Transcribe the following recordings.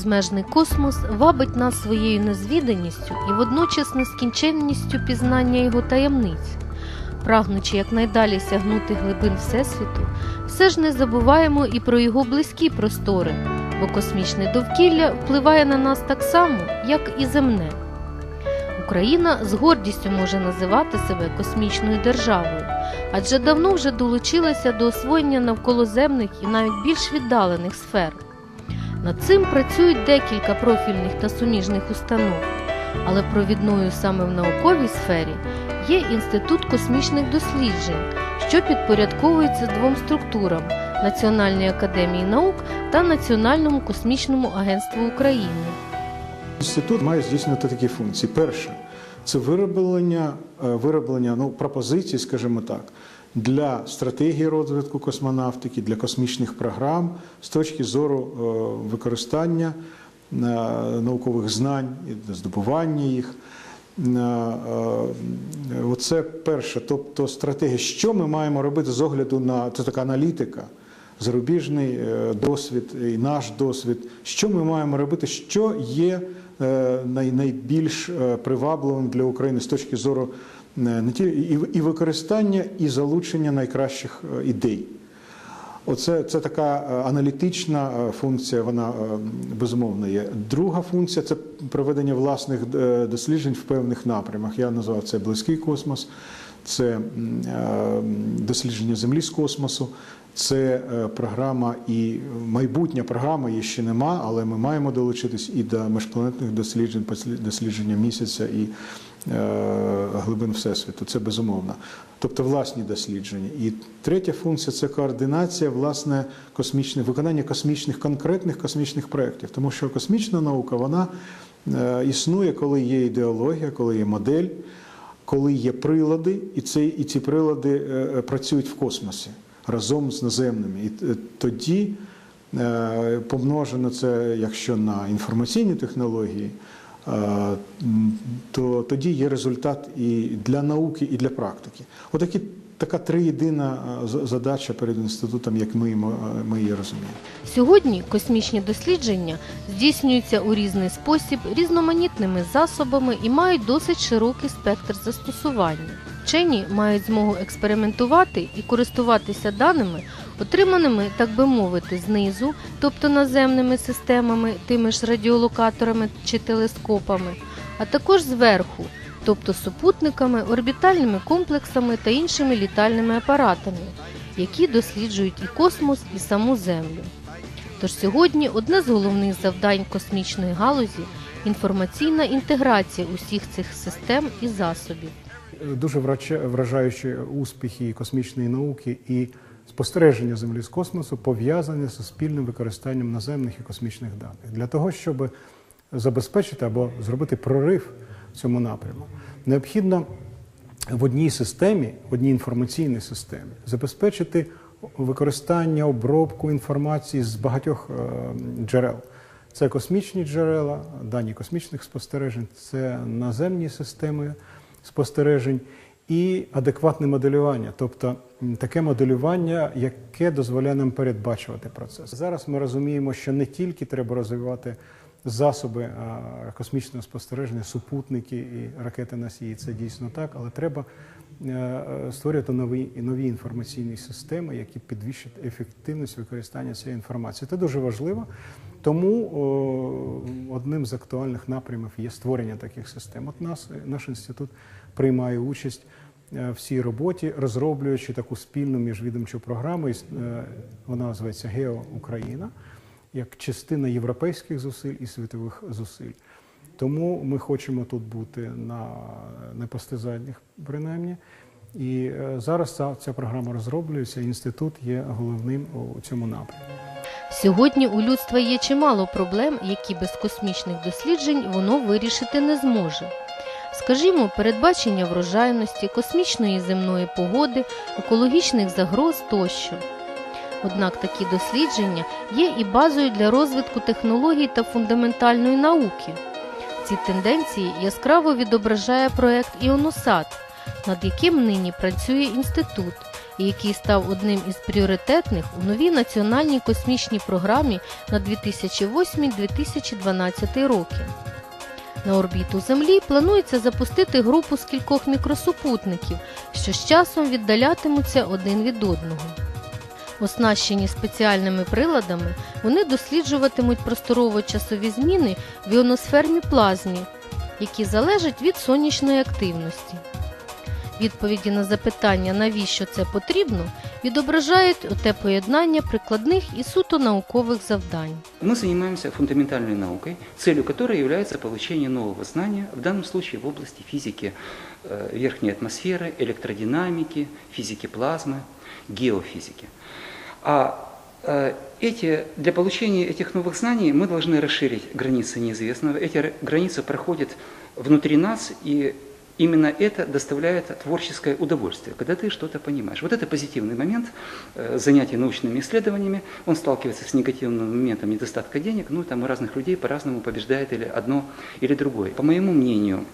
Безмежний космос вабить нас своєю незвіданістю і водночас нескінченністю пізнання його таємниць. Прагнучи якнайдалі сягнути глибин Всесвіту, все ж не забуваємо і про його близькі простори, бо космічне довкілля впливає на нас так само, як і земне. Україна з гордістю може називати себе космічною державою, адже давно вже долучилася до освоєння навколоземних і навіть більш віддалених сфер. Над цим працюють декілька профільних та суміжних установ, але провідною саме в науковій сфері є Інститут космічних досліджень, що підпорядковується двом структурам Національній академії наук та Національному космічному агентству України. Інститут має здійснювати такі функції. Перше це вироблення, е, вироблення ну, пропозицій, скажімо так, для стратегії розвитку космонавтики, для космічних програм з точки зору е, використання е, наукових знань, здобування їх. Е, Оце перше, тобто стратегія, що ми маємо робити з огляду на це така аналітика, зарубіжний досвід і наш досвід. Що ми маємо робити, що є най- найбільш е, привабливим для України з точки зору е, не тільки і, використання, і залучення найкращих е, ідей. Оце це така е, аналітична е, функція, вона е, безумовно є. Друга функція це проведення власних е, досліджень в певних напрямах. Я назвав це близький космос, це е, дослідження Землі з космосу, це е, програма і майбутня програма її ще нема, але ми маємо долучитись і до міжпланетних досліджень, дослідження місяця і е, глибин Всесвіту. Це безумовно. Тобто власні дослідження. І третя функція це координація власне космічних виконання космічних конкретних космічних проєктів. Тому що космічна наука вона е, існує, коли є ідеологія, коли є модель, коли є прилади, і, це, і ці прилади працюють в космосі разом з наземними. І е, тоді е, помножено це, якщо на інформаційні технології, е, то тоді є результат і для науки, і для практики. Отакі така триєдина е, задача перед інститутом, як ми, е, ми її розуміємо. Сьогодні космічні дослідження здійснюються у різний спосіб різноманітними засобами і мають досить широкий спектр застосування. Вчені мають змогу експериментувати і користуватися даними, отриманими, так би мовити, знизу, тобто наземними системами, тими ж радіолокаторами чи телескопами, а також зверху, тобто супутниками, орбітальними комплексами та іншими літальними апаратами, які досліджують і космос, і саму Землю. Тож сьогодні одне з головних завдань космічної галузі інформаційна інтеграція усіх цих систем і засобів. Дуже врача- вражаючі успіхи космічної науки і спостереження Землі з космосу пов'язані з спільним використанням наземних і космічних даних для того, щоб забезпечити або зробити прорив в цьому напряму, необхідно в одній системі, в одній інформаційній системі, забезпечити використання, обробку інформації з багатьох е, джерел. Це космічні джерела, дані космічних спостережень, це наземні системи спостережень і адекватне моделювання, тобто таке моделювання, яке дозволяє нам передбачувати процес. Зараз ми розуміємо, що не тільки треба розвивати засоби космічного спостереження, супутники і ракети носії, це дійсно так, але треба е, створювати нові, нові інформаційні системи, які підвищать ефективність використання цієї інформації. Це дуже важливо. Тому о, одним з актуальних напрямів є створення таких систем. От нас наш інститут приймає участь е, в цій роботі, розроблюючи таку спільну міжвідомчу програму. е, Вона називається Гео Україна як частина європейських зусиль і світових зусиль. Тому ми хочемо тут бути на непостизаннях, принаймні. І е, зараз ця, ця програма розроблюється. Інститут є головним у цьому напрямку. Сьогодні у людства є чимало проблем, які без космічних досліджень воно вирішити не зможе. Скажімо, передбачення врожайності, космічної земної погоди, екологічних загроз тощо. Однак такі дослідження є і базою для розвитку технологій та фундаментальної науки. Ці тенденції яскраво відображає проект Іоносат, над яким нині працює інститут, і який став одним із пріоритетних у новій національній космічній програмі на 2008-2012 роки. На орбіту Землі планується запустити групу з кількох мікросупутників, що з часом віддалятимуться один від одного. Оснащені спеціальними приладами, вони досліджуватимуть просторово-часові зміни в іоносферній плазмі, які залежать від сонячної активності. Відповіді на запитання, навіщо це потрібно, відображають оте поєднання прикладних і суто наукових завдань. Мы занимаемся фундаментальной наукой, целью которой является получение нового знания, в данном случае в области физики э, верхней атмосферы, электродинамики, физики плазмы, геофизики. А э, эти, для получения этих новых знаний мы должны расширить границы неизвестного. Эти границы проходят внутри нас, и именно это доставляет творческое удовольствие, когда ты что-то понимаешь. Вот это позитивный момент э, занятий научными исследованиями. Он сталкивается с негативным моментом недостатка денег. Ну, там у разных людей по-разному побеждает или одно, или другое. По моему мнению,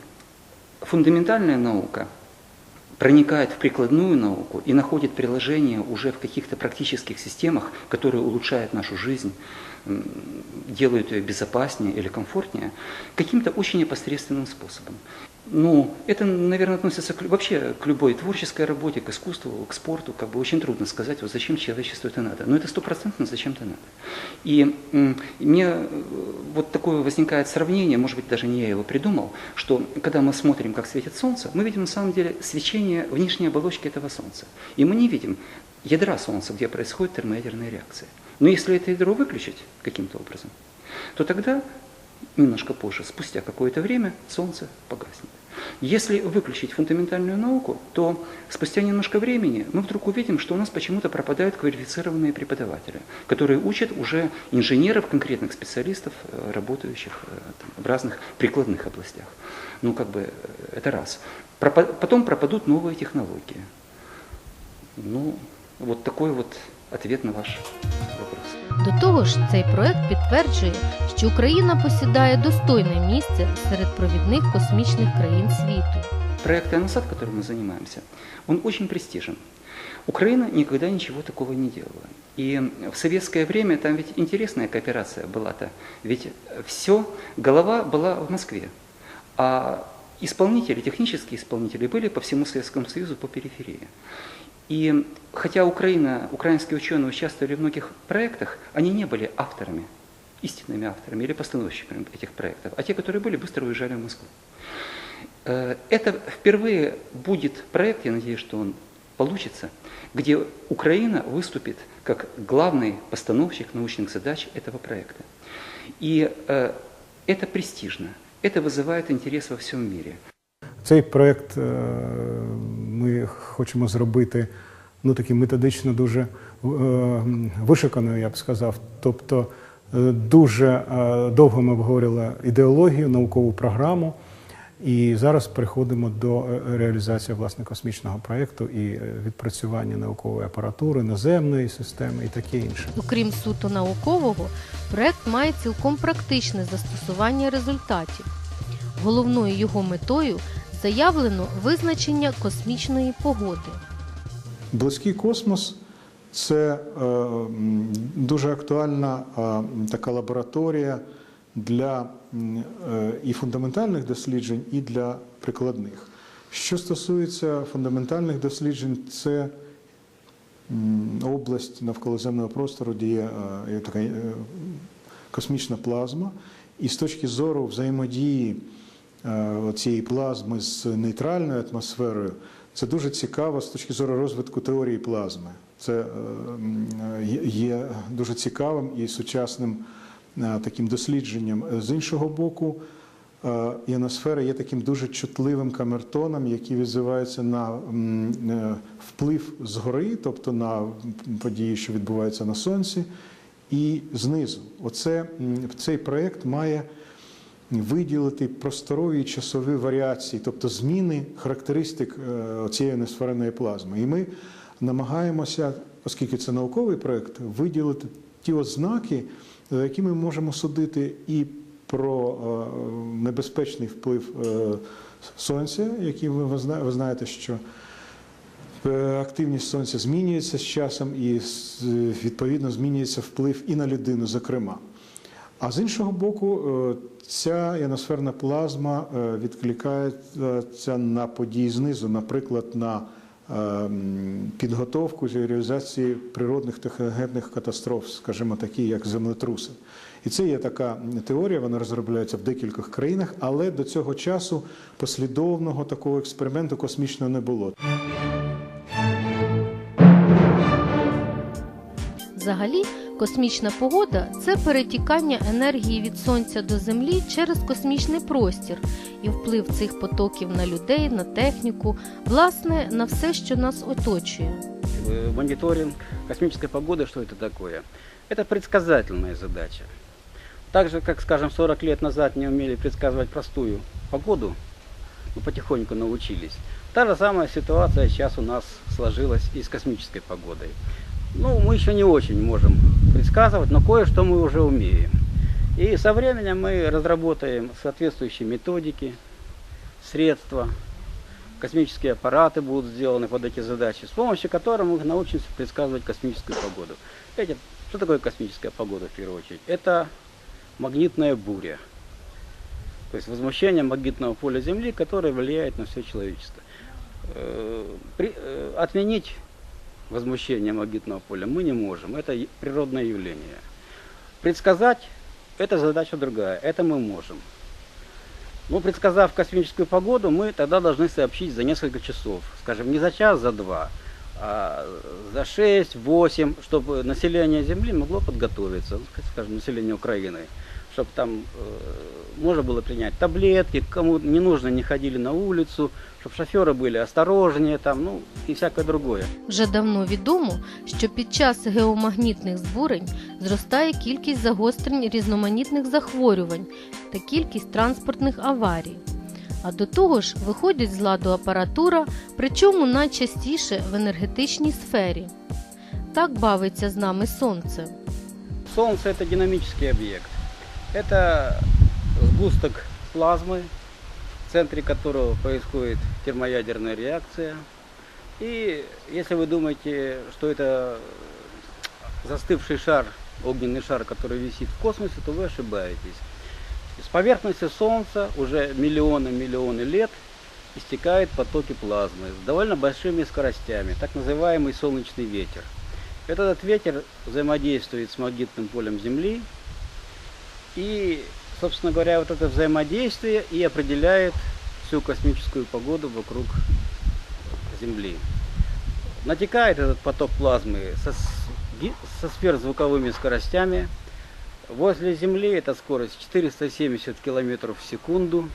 фундаментальная наука проникает в прикладную науку и находит приложение уже в каких-то практических системах, которые улучшают нашу жизнь, делают ее безопаснее или комфортнее, каким-то очень непосредственным способом. Ну, это, наверное, относится к, вообще к любой творческой работе, к искусству, к спорту. Как бы очень трудно сказать, вот зачем человечеству это надо. Но это стопроцентно зачем-то надо. И мне э, вот такое возникает сравнение, может быть, даже не я его придумал, что когда мы смотрим, как светит солнце, мы видим на самом деле свечение внешней оболочки этого солнца. И мы не видим ядра солнца, где происходит термоядерная реакция. Но если это ядро выключить каким-то образом, то тогда немножко позже, спустя какое-то время, Солнце погаснет. Если выключить фундаментальную науку, то спустя немножко времени мы вдруг увидим, что у нас почему-то пропадают квалифицированные преподаватели, которые учат уже инженеров, конкретных специалистов, э, работающих э, там, в разных прикладных областях. Ну, как бы, э, это раз. Пропа- Потом пропадут новые технологии. Ну, вот такой вот ответ на ваш вопрос. До того ж, цей проект підтверджує, що Україна посідає достойне місце серед провідних космічних країн світу. Проект «Анасад», которым мы занимаемся, он очень престижен. Украина никогда ничего такого не делала. И в советское время там ведь интересная кооперация была-то. Ведь все, голова была в Москве. А исполнители, технические исполнители были по всему Советскому Союзу по периферии. И хотя Украина, украинские ученые участвовали в многих проектах, они не были авторами, истинными авторами или постановщиками этих проектов, а те, которые были, быстро уезжали в Москву. Э, Это впервые будет проект, я надеюсь, что он получится, где Украина выступит как главный постановщик научных задач этого проекта. И э, это престижно, это вызывает интерес во всем мире. Цей проєкт е, ми хочемо зробити ну, таким методично дуже е, вишиканою, я б сказав. Тобто е, дуже е, довго ми обговорювали ідеологію, наукову програму. І зараз переходимо до е, реалізації власне космічного проєкту і е, відпрацювання наукової апаратури, наземної системи і таке інше. Окрім суто наукового, проект має цілком практичне застосування результатів. Головною його метою заявлено визначення космічної погоди. Близький космос це е, дуже актуальна е, така лабораторія для е, і фундаментальних досліджень, і для прикладних. Що стосується фундаментальних досліджень, це область навколоземного простору, де є, така космічна плазма, і з точки зору взаємодії цієї плазми з нейтральною атмосферою, це дуже цікаво з точки зору розвитку теорії плазми. Це е, є- дуже цікавим і сучасним е, таким дослідженням. З іншого боку, е, іоносфера є таким дуже чутливим камертоном, який відзивається на е, вплив згори, тобто на події, що відбуваються на сонці, і знизу. Оце цей проєкт має виділити просторові часові варіації, тобто зміни характеристик е, цієї іоносферної плазми. І ми намагаємося, оскільки це науковий проєкт, виділити ті ознаки, за які ми можемо судити і про е, небезпечний вплив е, сонця, який ви, знаєте, що Активність сонця змінюється з часом і відповідно змінюється вплив і на людину, зокрема. А з іншого боку, е, ця іоносферна плазма е, відкликається на події знизу, наприклад, на е, підготовку і реалізації природних техногенних катастроф, скажімо, такі як землетруси. І це є така теорія, вона розробляється в декількох країнах, але до цього часу послідовного такого експерименту космічного не було. Взагалі, космічна погода це перетікання енергії від сонця до землі через космічний простір і вплив цих потоків на людей, на техніку, власне, на все, що нас оточує. Э, Мониторинг космической погоды, что это такое? Это предсказательная задача. Так же, как, скажем, 40 лет назад не умели предсказывать простую погоду, мы потихоньку научились. Та же самая ситуация сейчас у нас сложилась и с космической погодой. Ну, мы еще не очень можем предсказывать, но кое-что мы уже умеем. И со временем мы разработаем соответствующие методики, средства, космические аппараты будут сделаны под эти задачи, с помощью которых мы научимся предсказывать космическую погоду. Эти, что такое космическая погода в первую очередь? Это магнитная буря. То есть возмущение магнитного поля Земли, которое влияет на все человечество. Э, э, отменить возмущение магнитного поля мы не можем. Это природное явление. Предсказать – это задача другая. Это мы можем. Но предсказав космическую погоду, мы тогда должны сообщить за несколько часов. Скажем, не за час, за два, а за 6-8, чтобы население Земли могло подготовиться, ну, скажем, население Украины, чтобы там э, можно было принять таблетки, кому не нужно, не ходили на улицу, чтобы шоферы были осторожнее, там, ну и всякое другое. Вже давно відомо, що під час геомагнітних збурень зростає кількість загострень різноманітних захворювань та кількість транспортних аварій. А до того ж виходять з ладу апаратура, причому найчастіше в енергетичній сфері. Так бавиться з нами сонце. Солнце это динамический объект. Это сгусток плазмы, в центре которого происходит термоядерная реакция. И если вы думаете, что это застывший шар, огненный шар, который висит в космосе, то вы ошибаетесь. С поверхности Солнца уже миллионы-миллионы лет истекают потоки плазмы с довольно большими скоростями, так называемый солнечный ветер. Этот ветер взаимодействует с магнитным полем Земли. И, собственно говоря, вот это взаимодействие и определяет всю космическую погоду вокруг Земли. Натекает этот поток плазмы со, со сверхзвуковыми скоростями. Возле Земли эта скорость 470 километров в секунду.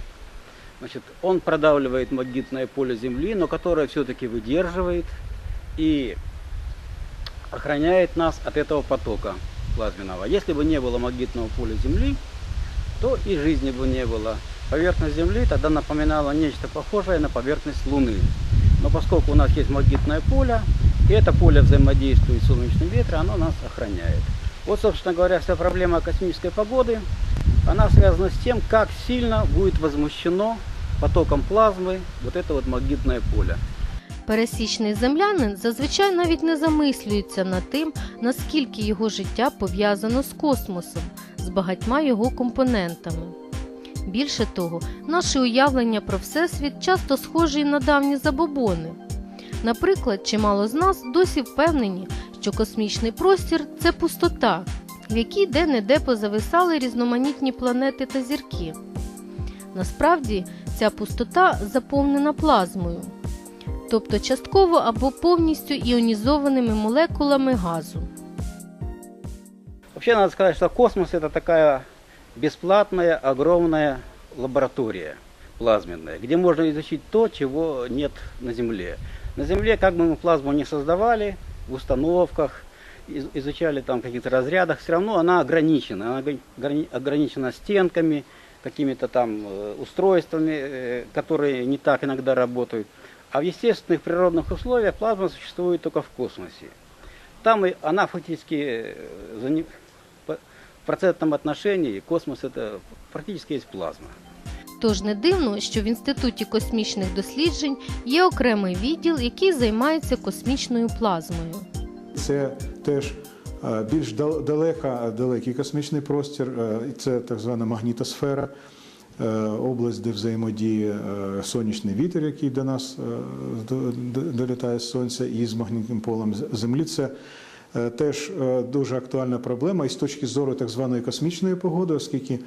Значит, он продавливает магнитное поле Земли, но которое все-таки выдерживает и охраняет нас от этого потока плазменного. Если бы не было магнитного поля Земли, то и жизни бы не было. Поверхность Земли тогда напоминала нечто похожее на поверхность Луны. Но поскольку у нас есть магнитное поле, и это поле взаимодействует с солнечным ветром, оно нас охраняет. Вот, собственно говоря, вся проблема космической погоды, она связана с тем, как сильно будет возмущено потоком плазмы вот это вот магнитное поле. Пересічний землянин зазвичай навіть не замислюється над тим, наскільки його життя пов'язано з космосом, з багатьма його компонентами. Більше того, наше уявлення про Всесвіт часто схожі на давні забобони. Наприклад, чимало з нас досі впевнені, що космічний простір це пустота, в якій де-не-де позависали різноманітні планети та зірки. Насправді, ця пустота заповнена плазмою тобто частково або повністю іонізованими молекулами газу. Вообще надо сказать, что космос это такая бесплатная, огромная лаборатория плазменная, где можно изучить то, чего нет на Земле. На Земле, как бы мы плазму не создавали, в установках, из- изучали там в каких-то разрядах, все равно она ограничена. Она ограни- ограни- ограничена стенками, какими-то там э, устройствами, э, которые не так иногда работают. А в естественных природных условиях плазма существует только в космосе. Там она фактически э, процентном отношении космос это практически есть плазма. Тож не дивно, що в Інституті космічних досліджень є окремий відділ, який займається космічною плазмою. Це теж е, більш дал- далека, далекий космічний простір, е, це так звана магнітосфера, е, область, де взаємодіє сонячний вітер, який до нас до- до- долітає з сонця, і з магнітним полем Землі. Це теж е, дуже актуальна проблема і з точки зору так званої космічної погоди, оскільки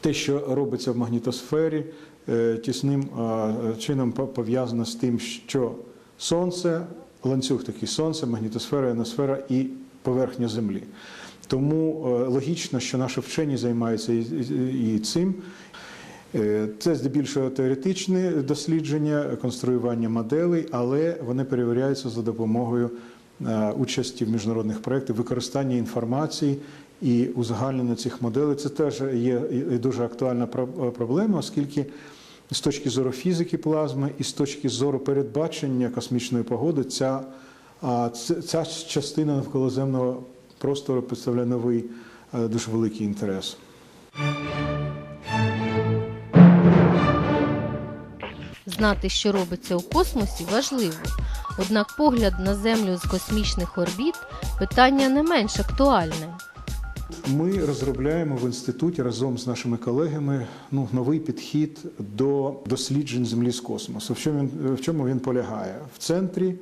те, що робиться в магнітосфері, е, тісним е, чином пов'язано з тим, що сонце, ланцюг такий сонце, магнітосфера, іоносфера і поверхня Землі. Тому е, логічно, що наші вчені займаються і, цим. Е, Це здебільшого теоретичне дослідження, конструювання моделей, але вони перевіряються за допомогою е, участі в міжнародних проєктах, використання інформації і узагальнення цих моделей. Це теж є дуже актуальна про- проблема, оскільки з точки зору фізики плазми і з точки зору передбачення космічної погоди, ця, ця частина навколоземного простору представляє новий е, дуже великий інтерес. Знати, що робиться у космосі, важливо. Однак погляд на Землю з космічних орбіт питання не менш актуальне. Ми розробляємо в інституті разом з нашими колегами ну, новий підхід до досліджень Землі з космосу. В чому він, в чому він полягає? В центрі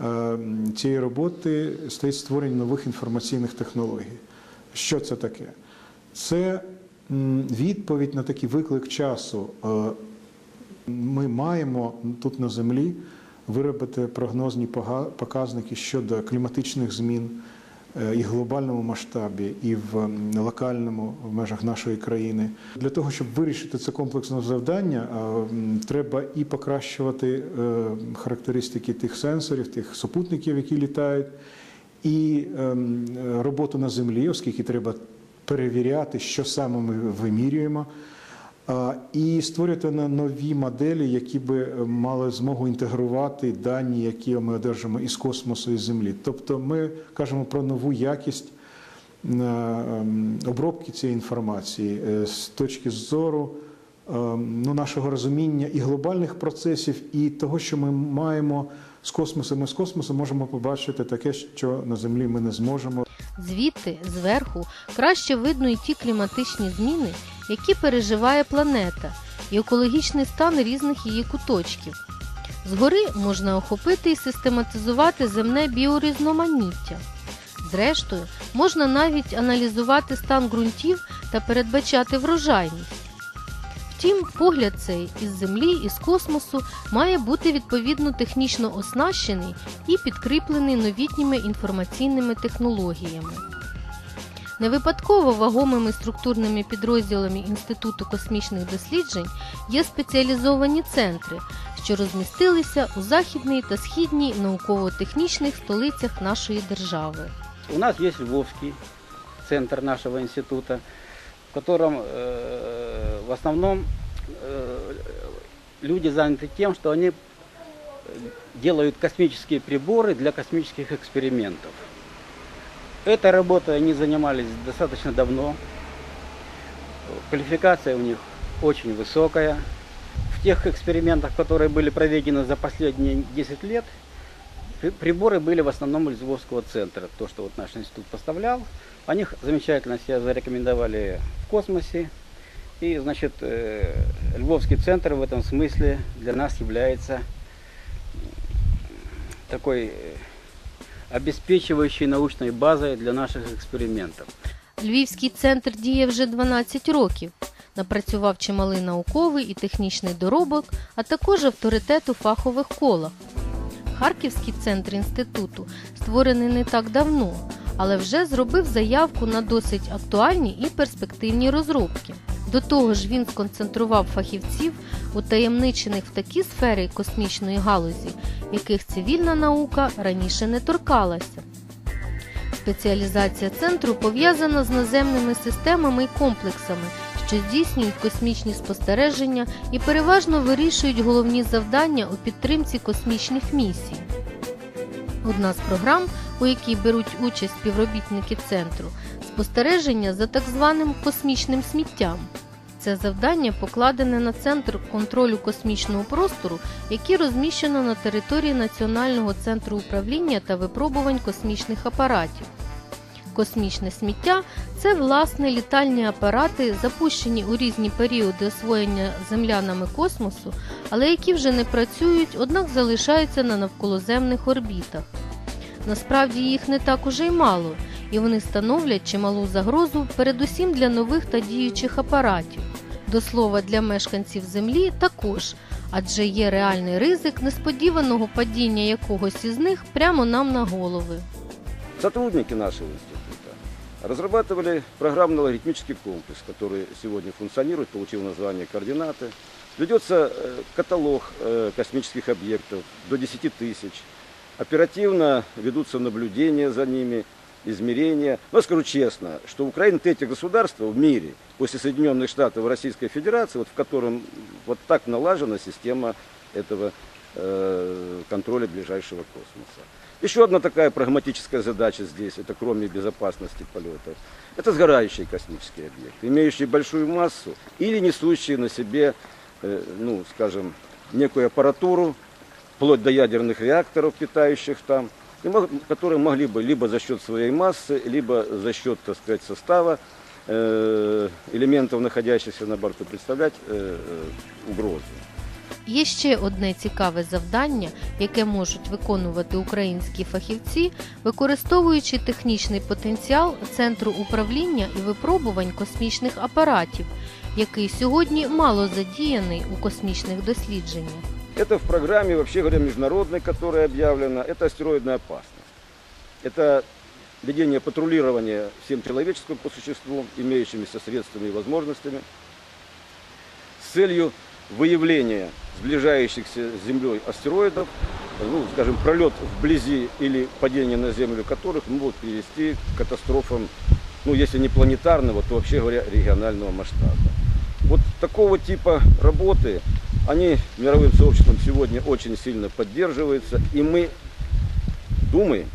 е, цієї роботи стоїть створення нових інформаційних технологій. Що це таке? Це відповідь на такий виклик часу. Е, ми маємо тут на землі виробити прогнозні показники щодо кліматичних змін е, і в глобальному масштабі, і в локальному в межах нашої країни. Для того, щоб вирішити це комплексне завдання, треба і покращувати е, характеристики тих сенсорів, тих супутників, які літають, і ем, роботу на землі, оскільки треба перевіряти, що саме ми вимірюємо. І створювати нові моделі, які би е, мали змогу інтегрувати дані, які ми одержимо із космосу і землі. Тобто ми кажемо про нову якість е, ем, обробки цієї інформації е, з точки зору ем, ну, нашого розуміння і глобальних процесів, і того, що ми маємо з космосом. Ми з космосу можемо побачити таке, що на землі ми не зможемо. Звідти, зверху, краще видно і ті кліматичні зміни, які переживає планета, і екологічний стан різних її куточків. Згори можна охопити і систематизувати земне біорізноманіття. Зрештою, можна навіть аналізувати стан ґрунтів та передбачати врожайність. Втім, погляд цей із землі і з космосу має бути відповідно технічно оснащений і підкріплений новітніми інформаційними технологіями. Не випадково вагомими структурними підрозділами Інституту космічних досліджень є спеціалізовані центри, що розмістилися у західній та східній науково-технічних столицях нашої держави. У нас есть Львовский центр нашего института, в котором э, в основном э, люди заняты тем, что они э, делают космические приборы для космических экспериментов. Этой работой они занимались достаточно давно. Квалификация у них очень высокая. В тех экспериментах, которые были проведены за последние 10 лет, при- приборы были в основном из Львовского центра. То, что вот наш институт поставлял, они х- замечательно себя зарекомендовали в космосе. И, значит, э, Львовский центр в этом смысле для нас является такой э, обеспечивающей научной базой для наших экспериментов. Львівський центр діє вже 12 років. Напрацював чималий науковий і технічний доробок, а також авторитет у фахових колах. Харківський центр інституту створений не так давно, але вже зробив заявку на досить актуальні і перспективні розробки. До того ж, він сконцентрував фахівців, утаємничених в такі сфери космічної галузі, яких цивільна наука раніше не торкалася. Спеціалізація центру пов'язана з наземними системами і комплексами, що здійснюють космічні спостереження і переважно вирішують головні завдання у підтримці космічних місій. Одна з програм, у якій беруть участь співробітники центру, спостереження за так званим космічним сміттям. Це завдання покладене на Центр контролю космічного простору, який розміщено на території Національного центру управління та випробувань космічних апаратів. Космічне сміття це власне літальні апарати, запущені у різні періоди освоєння землянами космосу, але які вже не працюють, однак залишаються на навколоземних орбітах. Насправді їх не так уже й мало, і вони становлять чималу загрозу передусім для нових та діючих апаратів До слова, для мешканців Землі також, адже є реальний ризик несподіваного падіння якогось із них прямо нам на голови. Сотрудники нашего института разрабатывали программно-алгоритмический комплекс, который сегодня функционирует, получил название «Координаты». Ведется э, каталог э, космических объектов до 10 тысяч. Оперативно ведутся наблюдения за ними, измерения. Но скажу честно, что Украина третье государство в мире после Соединенных Штатов Российской Федерации, вот в котором вот так налажена система этого э, контроля ближайшего космоса. Еще одна такая прагматическая задача здесь, это кроме безопасности полетов, это сгорающие космические объекты, имеющие большую массу или несущие на себе, э, ну, скажем, некую аппаратуру, вплоть до ядерных реакторов, питающих там, которые могли бы либо за счет своей массы, либо за счет, так сказать, состава э, элементов, находящихся на борту, представлять э, э, угрозу. Є ще одне цікаве завдання, яке можуть виконувати українські фахівці, використовуючи технічний потенціал Центру управління і випробувань космічних апаратів, який сьогодні мало задіяний у космічних дослідженнях. Это в программе, вообще говоря, международной, которая объявлена, это астероидная опасность. Это ведение патрулирования всем человеческим по существу, имеющимися средствами и возможностями, с целью выявления сближающихся с Землей астероидов, ну, скажем, пролет вблизи или падение на Землю которых могут привести к катастрофам, ну, если не планетарного, то вообще говоря, регионального масштаба. Вот такого типа работы, они мировым сообществом сегодня очень сильно поддерживаются, и мы думаем,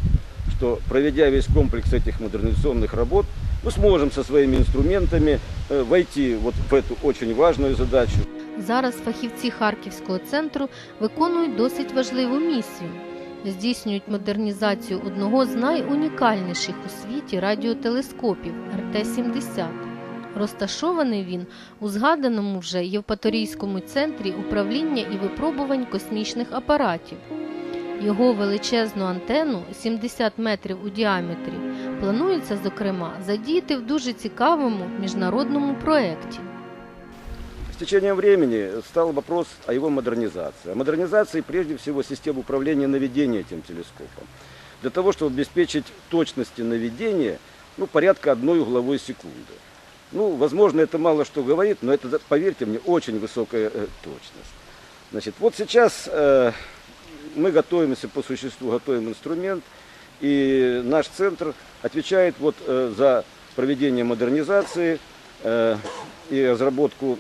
что проведя весь комплекс этих модернизационных работ, мы сможем со своими инструментами э, войти вот в эту очень важную задачу. Зараз фахівці Харківського центру виконують досить важливу місію. Здійснюють модернізацію одного з найунікальніших у світі радіотелескопів РТ-70. Розташований він у згаданому вже Євпаторійському центрі управління і випробувань космічних апаратів. Його величезну антенну 70 метрів у діаметрі планується, зокрема, задіяти в дуже цікавому міжнародному проєкті. С течением времени стал вопрос о его модернизации. О модернизации прежде всего систем управления наведения этим телескопом. Для того, чтобы обеспечить точности наведения ну, порядка одной угловой секунды. Ну, возможно, это мало что говорит, но это, поверьте мне, очень высокая э, точность. Значит, вот сейчас э, мы готовимся по существу, готовим инструмент, и наш центр отвечает вот э, за проведение модернизации э, и разработку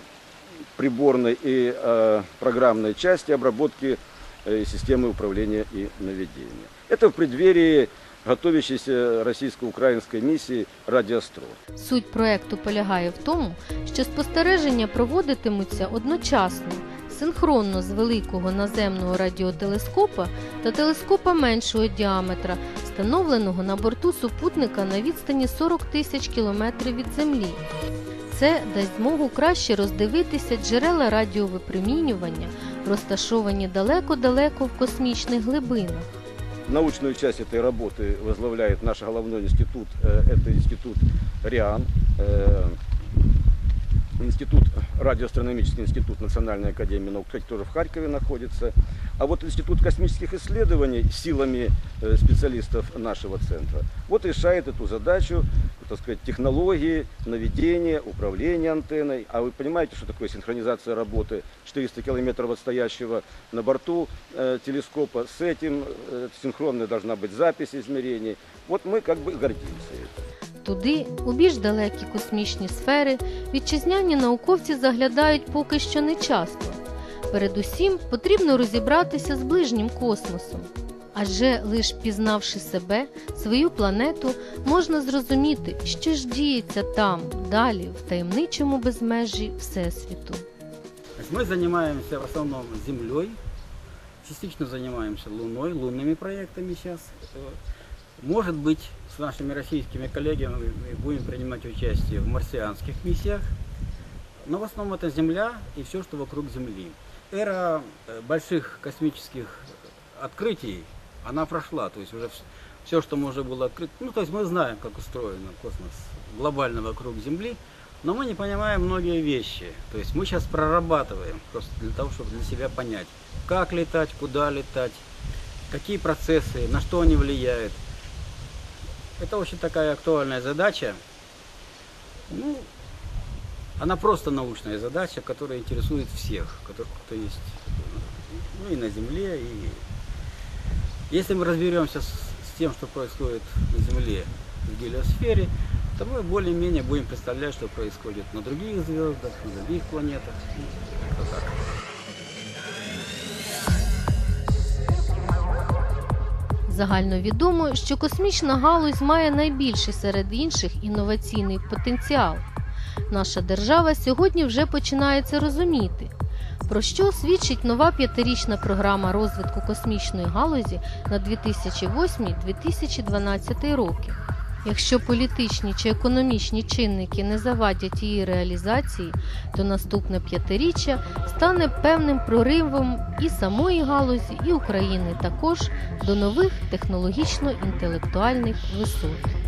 приборной и э, программной части обработки э, системы управления и наведения. Это в преддверии готовящейся российско-украинской миссии «Радиострой». Суть проекту полягає в тому, що спостереження проводитимуться одночасно, синхронно з великого наземного радіотелескопа та телескопа меншого діаметра, встановленого на борту супутника на відстані 40 тисяч кілометрів від Землі. Це дасть змогу краще роздивитися джерела радіовипромінювання, розташовані далеко-далеко в космічних глибинах. Научную часть этой работы возглавляет наш головной институт, э, это институт РИАН, э, институт, радиоастрономический институт Национальной академии наук, кстати, тоже в Харькове находится. А вот институт космических исследований силами э, специалистов нашего центра, вот решает эту задачу, так сказать, технологии, наведения, управления антенной. А вы понимаете, что такое синхронизация работы 400 километров от стоящего на борту э, телескопа. С этим э, синхронная должна быть запись измерений. Вот мы как бы гордимся этим. Туди, у більш далекі космічні сфери, вітчизняні науковці заглядають поки що не часто. Передусім потрібно розібратися з ближнім космосом. Адже лише пізнавши себе, свою планету, можна зрозуміти, що ж діється там, далі, в таємничому безмежі Всесвіту. То есть мы занимаемся в основном Землей, частично занимаемся Луной, лунными проектами сейчас. Может быть, с нашими российскими коллегами мы будем принимать участие в марсианских миссиях, но в основном это Земля и все, что вокруг Земли. Эра э, больших космических открытий, она прошла, то есть уже все, что можно было открыть, ну то есть мы знаем, как устроен космос глобально вокруг Земли, но мы не понимаем многие вещи. То есть мы сейчас прорабатываем просто для того, чтобы для себя понять, как летать, куда летать, какие процессы, на что они влияют. Это очень такая актуальная задача. Ну, она просто научная задача, которая интересует всех, кто есть ну, и на Земле. И если мы разберемся с, с тем, что происходит на Земле в гелиосфере, то мы более-менее будем представлять, что происходит на других звездах, на других планетах. Так. Загальновідомо, що космічна галузь має найбільший серед інших інноваційний потенціал. Наша держава сьогодні вже починає це розуміти. Про що свідчить нова п'ятирічна програма розвитку космічної галузі на 2008-2012 роки. Якщо політичні чи економічні чинники не завадять її реалізації, то наступне п'ятиріччя стане певним проривом і самої галузі, і України також до нових технологічно-інтелектуальних висот.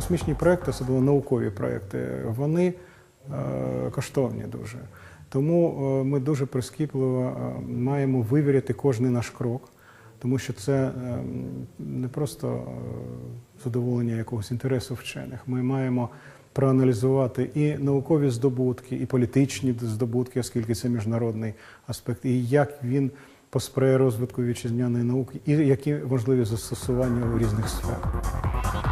Космічні проекти, особливо наукові проекти, вони е, коштовні дуже. Тому е, ми дуже прискіпливо е, маємо вивіряти кожний наш крок, тому що це не просто задоволення якогось інтересу вчених. Ми маємо проаналізувати і наукові здобутки, і політичні здобутки, оскільки це міжнародний аспект, і як він посприяє розвитку вітчизняної науки, і які можливі застосування у різних сферах.